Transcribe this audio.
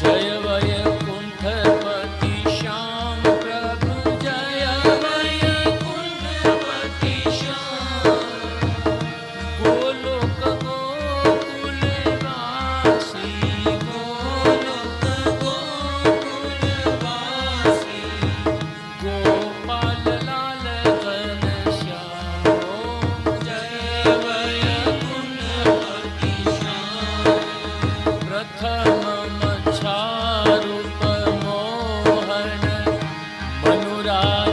जय वय पु प्रतिशान प्रभु जय वय पुो पुन गो लोको पुनपाश्री गोपाल वनश्या जय वय पुनः प्रतिशान Ram.